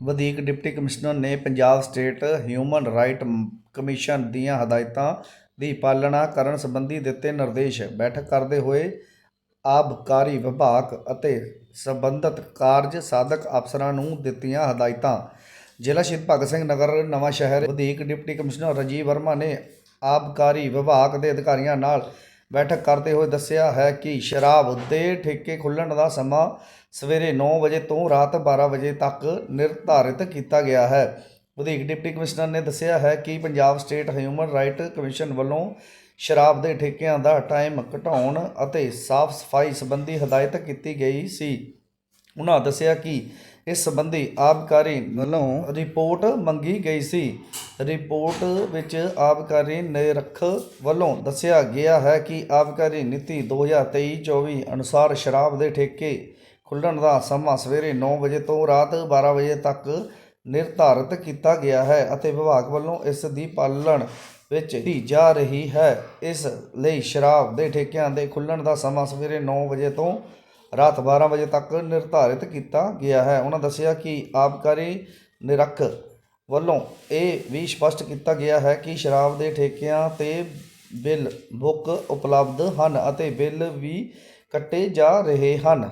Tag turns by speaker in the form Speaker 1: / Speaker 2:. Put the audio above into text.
Speaker 1: ਵਧੀਕ deputy commissioner ਨੇ Punjab state human right commission ਦੀਆਂ ਹਦਾਇਤਾਂ ਦੀ ਪਾਲਣਾ ਕਰਨ ਸੰਬੰਧੀ ਦਿੱਤੇ ਨਿਰਦੇਸ਼। ਬੈਠਕ ਕਰਦੇ ਹੋਏ ਆਬਕਾਰੀ ਵਿਭਾਗ ਅਤੇ ਸੰਬੰਧਿਤ ਕਾਰਜ ਸਾਧਕ ਅਫਸਰਾਂ ਨੂੰ ਦਿੱਤੀਆਂ ਹਦਾਇਤਾਂ। ਜ਼ਿਲ੍ਹਾ ਸ਼ਹੀਦ ਭਗਤ ਸਿੰਘ ਨਗਰ ਨਵਾਂ ਸ਼ਹਿਰ ਵਧੀਕ ਡਿਪਟੀ ਕਮਿਸ਼ਨਰ ਰਾਜੀਵ ਵਰਮਾ ਨੇ ਆਬਕਾਰੀ ਵਿਭਾਗ ਦੇ ਅਧਿਕਾਰੀਆਂ ਨਾਲ ਬੈਠਕ ਕਰਦੇ ਹੋਏ ਦੱਸਿਆ ਹੈ ਕਿ ਸ਼ਰਾਬ ਦੇ ਠੇਕੇ ਖੁੱਲ੍ਹਣ ਦਾ ਸਮਾਂ ਸਵੇਰੇ 9 ਵਜੇ ਤੋਂ ਰਾਤ 12 ਵਜੇ ਤੱਕ ਨਿਰਧਾਰਿਤ ਕੀਤਾ ਗਿਆ ਹੈ। ਵਧੀਕ ਡਿਪਟੀ ਕਮਿਸ਼ਨਰ ਨੇ ਦੱਸਿਆ ਹੈ ਕਿ Punjab state human right commission ਵੱਲੋਂ ਸ਼ਰਾਬ ਦੇ ਠੇਕਿਆਂ ਦਾ ਟਾਈਮ ਘਟਾਉਣ ਅਤੇ ਸਾਫ਼ ਸਫ਼ਾਈ ਸੰਬੰਧੀ ਹਦਾਇਤ ਕੀਤੀ ਗਈ ਸੀ। ਉਹਨਾਂ ਦੱਸਿਆ ਕਿ ਇਸ ਸੰਬੰਧੀ ਆਬਕਾਰੀ ਵੱਲੋਂ ਰਿਪੋਰਟ ਮੰਗੀ ਗਈ ਸੀ। ਰਿਪੋਰਟ ਵਿੱਚ ਆਬਕਾਰੀ ਨਿਰਖ ਵੱਲੋਂ ਦੱਸਿਆ ਗਿਆ ਹੈ ਕਿ ਆਬਕਾਰੀ ਨੀਤੀ 2023-24 ਅਨੁਸਾਰ ਸ਼ਰਾਬ ਦੇ ਠੇਕੇ ਖੁੱਲ੍ਹਣ ਦਾ ਸਮਾਂ ਸਵੇਰੇ 9 ਵਜੇ ਤੋਂ ਰਾਤ 12 ਵਜੇ ਤੱਕ ਨਿਰਧਾਰਤ ਕੀਤਾ ਗਿਆ ਹੈ ਅਤੇ ਵਿਭਾਗ ਵੱਲੋਂ ਇਸ ਦੀ ਪਾਲਣ ਵਿੱਚ ਕੀਤੀ ਜਾ ਰਹੀ ਹੈ। ਇਸ ਲਈ ਸ਼ਰਾਬ ਦੇ ਠੇਕਿਆਂ ਦੇ ਖੁੱਲ੍ਹਣ ਦਾ ਸਮਾਂ ਸਵੇਰੇ 9 ਵਜੇ ਤੋਂ ਰਾਤ 12 ਵਜੇ ਤੱਕ ਨਿਰਧਾਰਿਤ ਕੀਤਾ ਗਿਆ ਹੈ। ਉਹਨਾਂ ਦੱਸਿਆ ਕਿ ਆਬਕਾਰੀ ਨਿਰਖ ਵੱਲੋਂ ਇਹ ਵੀ ਸਪਸ਼ਟ ਕੀਤਾ ਗਿਆ ਹੈ ਕਿ ਸ਼ਰਾਬ ਦੇ ਠੇਕਿਆਂ ਤੇ ਬਿੱਲ ਬੁੱਕ ਉਪਲਬਧ ਹਨ ਅਤੇ ਬਿੱਲ ਵੀ ਕੱਟੇ ਜਾ ਰਹੇ ਹਨ।